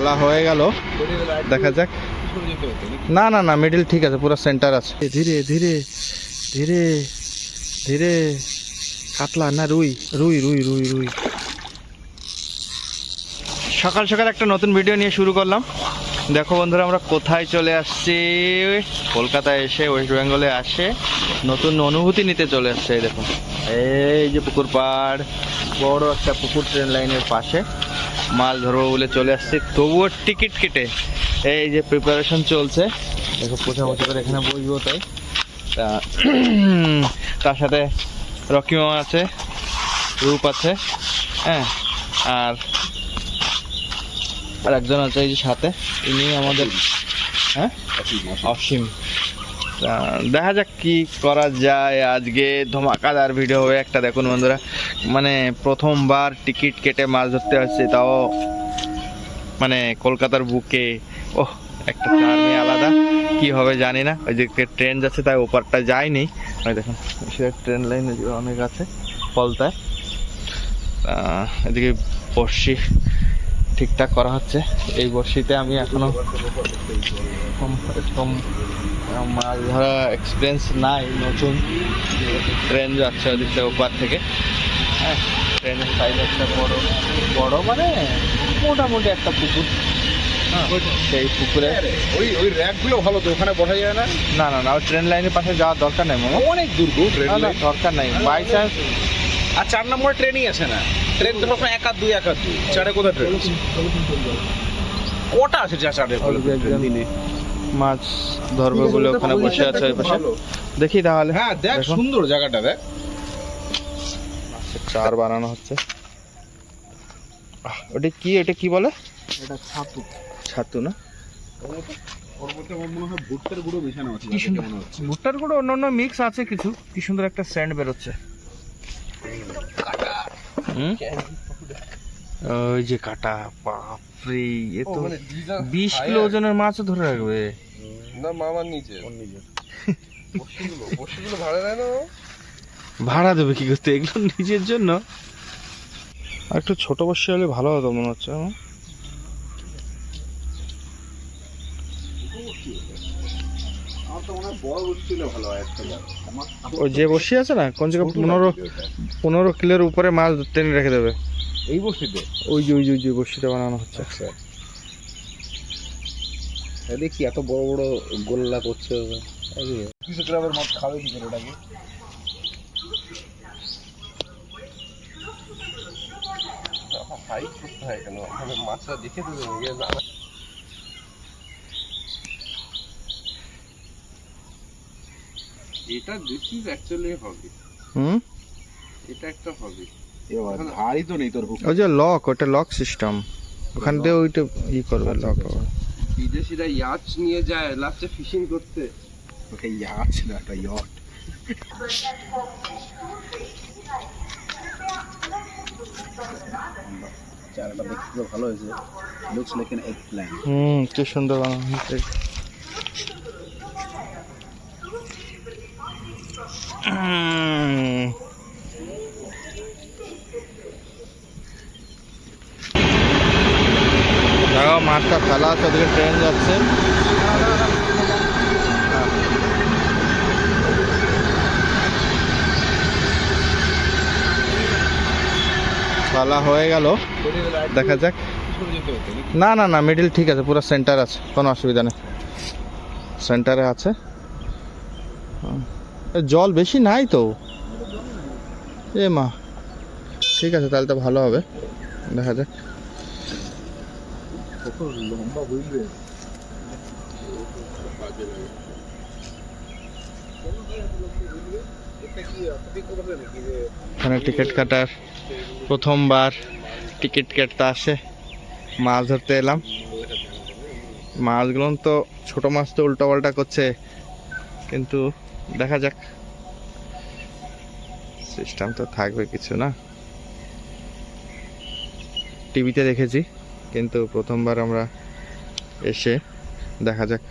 ফেলা হয়ে গেল। দেখা যাক। না না না মিডিল ঠিক আছে পুরো সেন্টার আছে। ধীরে ধীরে ধীরে ধীরে কাতলা না রুই রুই রুই রুই রুই। সকাল সকাল একটা নতুন ভিডিও নিয়ে শুরু করলাম। দেখো বন্ধুরা আমরা কোথায় চলে আসছি? কলকাতায় এসে ওয়েস্ট বেঙ্গলে আসে। নতুন অনুভূতি নিতে চলে আসছে দেখুন এই যে পুকুর পাড় বড় একটা পুকুর ট্রেন লাইনের পাশে। মাছ ধরবো বলে চলে আসছি। তবুও টিকিট কেটে। এই যে প্রিপারেশন চলছে। দেখো পোছামুছি করে এখানে বসবো তাই। তা, তার সাথে রকি আছে, রূপ আছে হ্যাঁ আর আর একজন আছে এই যে সাথে। ইনি আমাদের হ্যাঁ অসীম। দেখা যাক কি করা যায়। আজকে ধমাকাদার ভিডিও হবে একটা দেখুন বন্ধুরা। মানে প্রথমবার টিকিট কেটে মাছ ধরতে হচ্ছে তাও মানে কলকাতার বুকে। ওহ, একটা চার্মে আলাদা। কি হবে জানি না। ওই যে ট্রেন যাচ্ছে, তাই ওপারটা যায়নি ওই দেখুন, সে ট্রেন লাইন অনেক আছে ফলতায় তা এদিকে বর্ষি ঠিকঠাক করা হচ্ছে। এই বর্ষিতে আমি এখনও কম এরকম মাছ ধরা এক্সপিরিয়েন্স নাই, নতুন। ট্রেন যাচ্ছে ওদিক থেকে ওপার থেকে। হ্যাঁ ট্রেনের সাইডে একটা বড় বড় মানে মোটামুটি একটা পুকুর। হ্যাঁ, সেই পুকুরে ওই ওই র্যাকগুলো ভালো তো ওখানে বসা যায় না? না না না ওই ট্রেন লাইনের পাশে যাওয়ার দরকার নেই অনেক দূর গো ট্রেন দরকার নেই। বাই চান্স আর চার নম্বর ট্রেনই আছে না। ট্রেন তো সবসময় এক আর দুই এক আর দুই। চারে কোথায় ট্রেন কটা আছে যা চারে দিনে? মাছ ধরবে বলে ওখানে বসে আছে ওই পাশে। দেখি তাহলে। হ্যাঁ দেখ সুন্দর জায়গাটা দেখ। চার বানানো হচ্ছে। আহ, ওটা কি এটা কি বলে? এটা ছাতু। ছাতু না? মনে হয় ভুট্টার গুঁড়ো মেশানো আছে কি সুন্দর। মনে হচ্ছে। ভুট্টার গুঁড়ো অন্য অন্য মিক্স আছে কিছু। কি সুন্দর একটা স্যান্ড বেরোচ্ছে। ওই যে কাটা বাপরে এ তো বিশ কিলো ওজনের মাছও ধরে রাখবে। না মামার নিচে ওর নিজের। বসিগুলো বসিগুলো ভাড়া দেয় না ও? ভাড়া দেবে কি করতে? এগুলো নিজের জন্য। আর একটু ছোট বসে হলে ভালো হতো মনে হচ্ছে ওই যে বসি আছে না কোন জায়গায় পনেরো পনেরো কিলোর উপরে মাছ টেনে রেখে দেবে। এই বসিতে? ওই যে ওই যে ওই যে বসিটা বানানো হচ্ছে। আচ্ছা। দেখছি এত বড় বড় গোল্লা করছে কিছু গ্রামের মাছ খাবে কি করে ওটাকে? ফাইট করতে হয় কেন ওখানে মাছটা দেখে তো ইয়ে এটা this is actually hobby hmm? এটা একটা হবি এবার ধারই তো নেই তোর ওই যে লক ওটা লক সিস্টেম ওখান দিয়ে ওইটা ই করবে লক বিদেশিরা ইয়াচ নিয়ে যায় লাস্টে ফিশিং করতে। ওটা ইয়ার ছিল একটা ইয়ট চারাটা দেখতে তো ভালো হয়েছে। লুকস লাইক এন হুম, কি সুন্দর বানানো হয়েছে। মাঠটা ফেলা আছে, ওদিকে ট্রেন যাচ্ছে। ফেলা হয়ে গেল। দেখা যাক। না না না মিডিল ঠিক আছে, পুরো সেন্টার আছে, কোনো অসুবিধা নেই। সেন্টারে আছে। জল বেশি নাই তো? এ মা, ঠিক আছে, তাহলে তো ভালো হবে। দেখা যাক। লম্বা এখানে টিকিট কাটার প্রথমবার টিকিট কাটতে আসে। মাছ ধরতে এলাম। মাছগুলো তো ছোট মাছ তো উল্টো পাল্টা করছে, কিন্তু দেখা যাক। সিস্টেম তো থাকবে কিছু না। টিভিতে দেখেছি, কিন্তু প্রথমবার আমরা এসে দেখা যাক।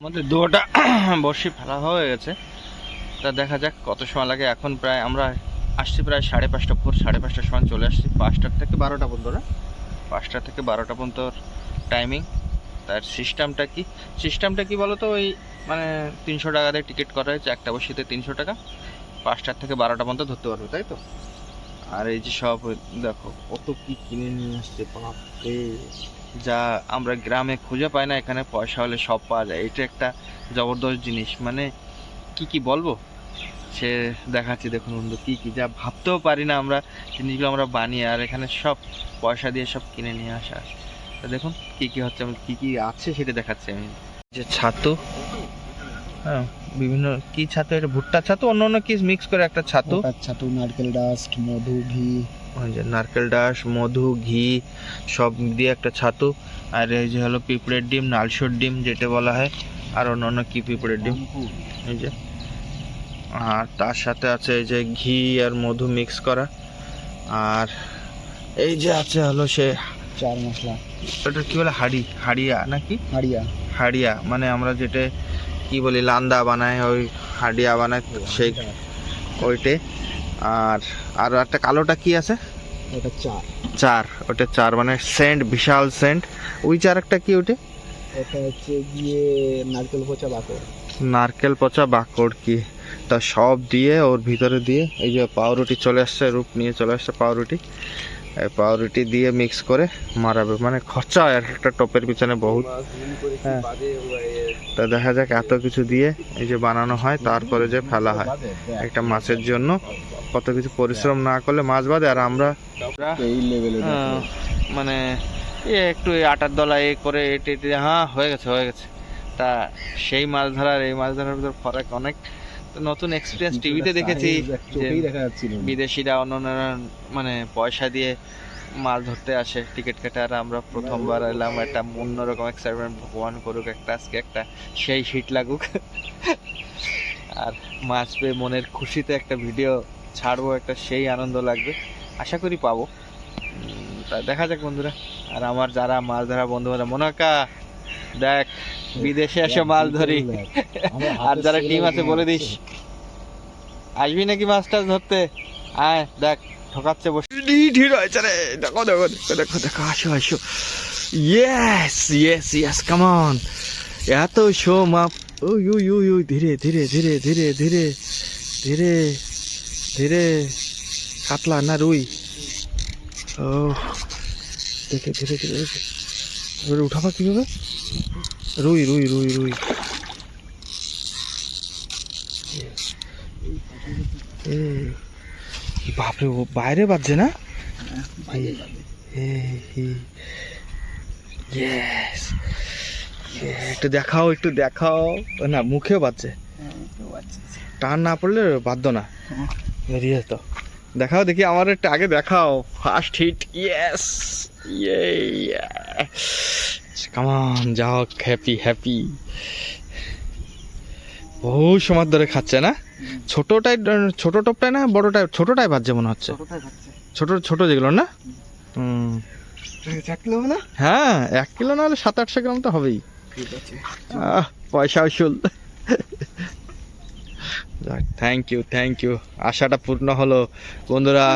আমাদের দুটা বর্ষি ফেলা হয়ে গেছে। তা দেখা যাক, কত সময় লাগে। এখন প্রায় আমরা আসছি প্রায় সাড়ে পাঁচটা ভোর, সাড়ে পাঁচটার সময় চলে আসছি। পাঁচটার থেকে বারোটা পর্যন্ত, না? পাঁচটা থেকে বারোটা পর্যন্ত টাইমিং তার সিস্টেমটা কি? সিস্টেমটা কি বলো তো ওই মানে তিনশো টাকা দিয়ে টিকিট করা হয়েছে, একটা বসিতে তিনশো টাকা। পাঁচটার থেকে বারোটা পর্যন্ত ধরতে পারবে, তাই তো? আর এই যে সব, দেখো, কত কি কিনে নিয়ে আসছে, বাপরে। যা আমরা গ্রামে খুঁজে পাই না, এখানে পয়সা হলে সব পাওয়া যায়। এটা একটা জবরদস্ত জিনিস। মানে কি কি বলব? সে দেখাচ্ছি দেখুন বন্ধু কি কি যা ভাবতেও পারি না আমরা জিনিসগুলো আমরা বানিয়ে আর এখানে সব পয়সা দিয়ে সব কিনে নিয়ে আসা। তো দেখুন কি কি হচ্ছে আমি কি কি আছে সেটা দেখাচ্ছি আমি। যে ছাতু হ্যাঁ বিভিন্ন কি ছাতু এটা? ভুট্টা ছাতু অন্য অন্য কি মিক্স করে একটা ছাতু। ছাতু নারকেল ডাস্ট মধু ঘি। যে নারকেল ডাস মধু ঘি সব দিয়ে একটা ছাতু। আর এই যে হলো পিঁপড়ের ডিম নালসুর ডিম যেটা বলা হয় আর অন্য অন্য কি পিঁপড়ের ডিম? এই যে আর তার সাথে আছে এই যে ঘি আর মধু মিক্স করা। আর এই যে আছে হলো সে চার মশলা। ওটা কি বলে? হাড়ি হাড়িয়া নাকি? হাড়িয়া। হাড়িয়া মানে আমরা যেটা কি বলি লান্দা বানাই ওই হাড়িয়া বানাই সেই ওইটে। আর আর একটা কালোটা কি আছে? ওটা চার। চার ওটা চার মানে সেন্ট বিশাল সেন্ট। ওই চার একটা কি ওটা এটা হচ্ছে গিয়ে নারকেল পচা বাকড় নারকেল পচা বাকড় কি? তা সব দিয়ে ওর ভিতরে দিয়ে এই যে পাউরুটি চলে আসছে রূপ নিয়ে চলে আসছে পাউরুটি। এই পাউরুটি দিয়ে মিক্স করে মারাবে। মানে খরচা হয় আর একটা টপের পিছনে বহুত। হ্যাঁ। তা দেখা যাক এত কিছু দিয়ে এই যে বানানো হয় তারপরে যে ফেলা হয় একটা মাছের জন্য। কত কিছু পরিশ্রম না করলে মাছ বাদে আর আমরা এই লেভেলে আহ, মানে এ একটু আটার দলা এ করে এটে এটে হ্যাঁ হয়ে গেছে হয়ে গেছে। তা সেই মাছ ধরার এই মাছ ধরার ভিতর ফারাক অনেক। নতুন এক্সপিরিয়েন্স টিভিতে দেখেছি বিদেশিরা অন্য অন্য মানে পয়সা দিয়ে মাছ ধরতে আসে টিকিট কেটে আর আমরা প্রথমবার এলাম একটা অন্যরকম এক্সাইটমেন্ট ভগবান করুক একটা আজকে একটা সেই হিট লাগুক। আর মাছ পেয়ে মনের খুশিতে একটা ভিডিও ছাড়বো একটা সেই আনন্দ লাগবে। আশা করি পাবো। তা দেখা যাক বন্ধুরা। আর আমার যারা মাছ ধরা বন্ধু বান্ধব মনাকা দেখ বিদেশে এসে মাছ ধরি। আর যারা টিম আছে বলে দিস। আসবি নাকি মাছ টাছ ধরতে? আয় দেখ ঠকাচ্ছে বসে। ঢির হয়েছে রে। দেখো দেখো দেখো দেখো দেখো আসো আসো। Yes yes yes come on এত শো মাপ ওই ওই ওই ওই ধীরে ধীরে ধীরে ধীরে ধীরে ধীরে ধীরে। কাতলা না রুই? ও দেখে ধীরে ধীরে ধীরে। এবারে উঠাবা কীভাবে? রুই রুই রুই রুই। বাপরে ও বাইরে বাজছে না? একটু দেখাও একটু দেখাও। না মুখেও বাজছে। টান না পড়লে বাধ্য না। বেরিয়ে তো দেখাও দেখি আমার একটু আগে দেখাও। ফার্স্ট হিট ইয়েস ইয়ে কামান যাও হ্যাপি হ্যাপি বহু সময় ধরে খাচ্ছে না? ছোটটাই ছোট টপটাই না বড়টাই ছোটটাই বাজছে মনে হচ্ছে। ছোট ছোট যেগুলো না? হুম। না? হ্যাঁ এক কিলো না হলে সাত আটশো গ্রাম তো হবেই। পয়সা উসুল। থ্যাংক ইউ থ্যাংক ইউ আশাটা পূর্ণ হলো। বন্ধুরা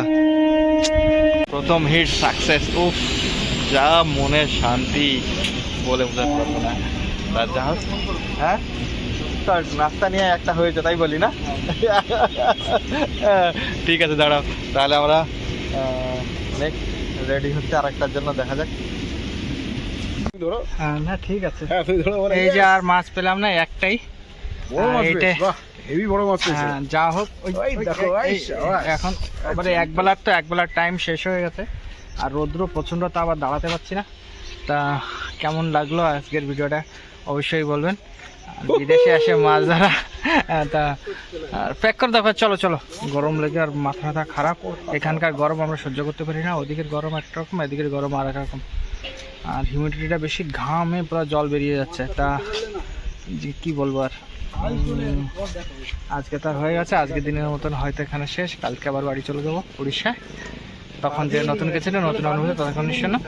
প্রথম হিট সাকসেস উফ। যা মনের শান্তি বলে বোঝাতে পারব না তা যা হোক, হ্যাঁ? তার নাস্তা নিয়ে একটা হয়েছে তাই বলি না? ঠিক আছে দাঁড়াও। তাহলে আমরা নেক্সট রেডি হচ্ছে আরেকটার জন্য দেখা যাক। ধরো। না ঠিক আছে। হ্যাঁ এই যে আর মাছ পেলাম না একটাই। হ্যাঁ, যা হোক এখন মানে এক বেলার তো এক বেলার টাইম শেষ হয়ে গেছে। আর রৌদ্র প্রচণ্ড, তো আবার দাঁড়াতে পারছি না। তা কেমন লাগল আজকের ভিডিওটা? অবশ্যই বলবেন। বিদেশে এসে মাছ ধরা, তা প্যাক করে দেখো চলো চলো। গরম লেগে আর মাথা মাথা খারাপ। এখানকার গরম আমরা সহ্য করতে পারি না। ওদিকের গরম একরকম এদিকের গরম আর এক রকম। আর হিউমিডিটিটা বেশি ঘামে পুরো জল বেরিয়ে যাচ্ছে। তা, যে কী বলব আর? আজকে তার হয়ে গেছে। আজকে দিনের মতন হয়তো এখানে শেষ। কালকে আবার বাড়ি চলে যাব, উড়িষ্যায়। তখন যে নতুন গেছিল নতুন অনুভূতি তখন নিশ্চয় না?